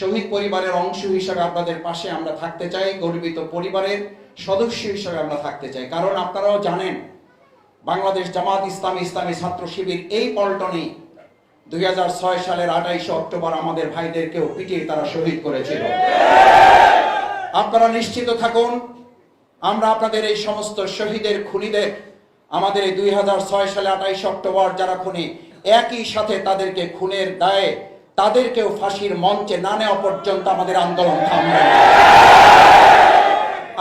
শহীদ পরিবারের অংশ হিসাবে আপনাদের পাশে আমরা থাকতে চাই, গর্বিত পরিবারের সদস্য হিসাবে আমরা থাকতে চাই। কারণ আপনারাও জানেন, বাংলাদেশ জামাত ইসলামী ইসলামী ছাত্র শিবির এই পল্টনে দুই সালের আঠাইশে অক্টোবর আমাদের ভাইদেরকেও পিটিয়ে তারা শহীদ করেছিল। আপনারা নিশ্চিত থাকুন, আমরা আপনাদের এই সমস্ত শহীদের খুনিদের আমাদের এই দুই হাজার ছয় সালে আঠাইশে অক্টোবর যারা খুনি, একই সাথে তাদেরকে খুনের দায়ে তাদেরকেও ফাঁসির মঞ্চে না নেওয়া পর্যন্ত আমাদের আন্দোলন থামবে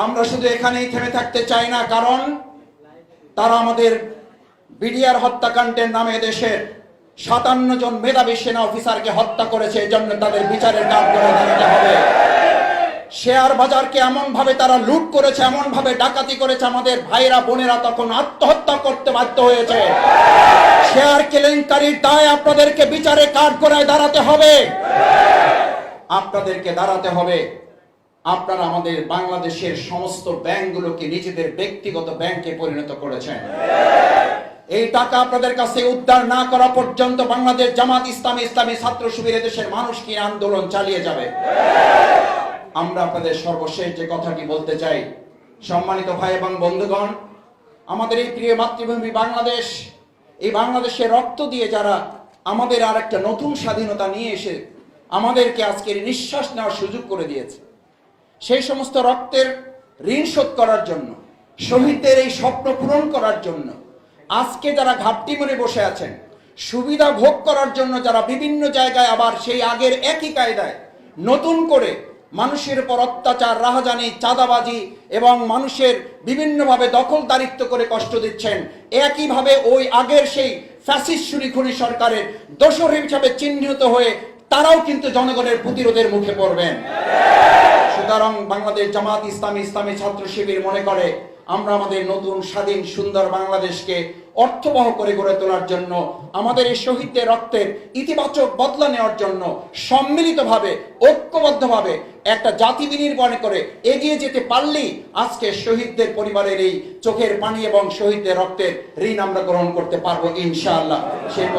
আমরা শুধু এখানেই থেমে থাকতে চাই না, কারণ তারা আমাদের বিডিআর হত্যাকাণ্ডের নামে দেশের সাতান্ন জন মেধাবী সেনা অফিসারকে হত্যা করেছে, এজন্য তাদের বিচারের কাজ করে দাঁড়াতে হবে। শেয়ার বাজারকে এমন ভাবে তারা লুট করেছে এমন ভাবে ডাকাতি করেছে, আমাদের ভাইরা বোনেরা তখন আত্মহত্যা করতে বাধ্য হয়েছে। শেয়ার কেলেঙ্কারির দায় আপনাদেরকে বিচারে কাঠ করায় দাঁড়াতে হবে? আপনাদেরকে দাঁড়াতে হবে। আপনারা আমাদের বাংলাদেশের সমস্ত ব্যাংকগুলোকে নিজেদের ব্যক্তিগত ব্যাংকে পরিণত করেছেন। এই টাকা আপনাদের কাছে উদ্ধার না করা পর্যন্ত বাংলাদেশ জামাত ইসলামী ইসলামী ছাত্র শিবির দেশের মানুষ কি আন্দোলন চালিয়ে যাবে? আমরা আপনাদের সর্বশেষ যে কথাটি বলতে চাই, সম্মানিত ভাই এবং বন্ধুগণ, আমাদের এই প্রিয় মাতৃভূমি বাংলাদেশ, এই বাংলাদেশে রক্ত দিয়ে যারা আমাদের আর একটা নতুন স্বাধীনতা নিয়ে এসে আমাদেরকে আজকের নিঃশ্বাস নেওয়ার সুযোগ করে দিয়েছে, সেই সমস্ত রক্তের ঋণ শোধ করার জন্য, শহীদদের এই স্বপ্ন পূরণ করার জন্য, আজকে যারা ঘাপটি মনে বসে আছেন, সুবিধা ভোগ করার জন্য যারা বিভিন্ন জায়গায় আবার সেই আগের একই কায়দায় নতুন করে মানুষের উপর অত্যাচার, রাহাজানি, চাঁদাবাজি এবং মানুষের বিভিন্নভাবে দখলদারিত্ব করে কষ্ট দিচ্ছেন। একইভাবে ওই আগের সেই ফ্যাসিস সুরিখুনি সরকারের দোষর হিসাবে চিহ্নিত হয়ে তারাও কিন্তু জনগণের প্রতিরোধের মুখে পড়বেন। সুতরাং বাংলাদেশ জামাত ইসলামী ইসলামী ছাত্র শিবির মনে করে আমরা আমাদের নতুন স্বাধীন সুন্দর বাংলাদেশকে অর্থবহ করে গড়ে তোলার জন্য, আমাদের এই শহীদদের রক্তের ইতিবাচক বদলা নেওয়ার জন্য সম্মিলিতভাবে, ঐক্যবদ্ধভাবে একটা জাতি বিনির্মাণ করে এগিয়ে যেতে পারলেই আজকে শহীদদের পরিবারের এই চোখের পানি এবং শহীদদের রক্তের ঋণ আমরা গ্রহণ করতে পারব ইনশাআল্লাহ। সেই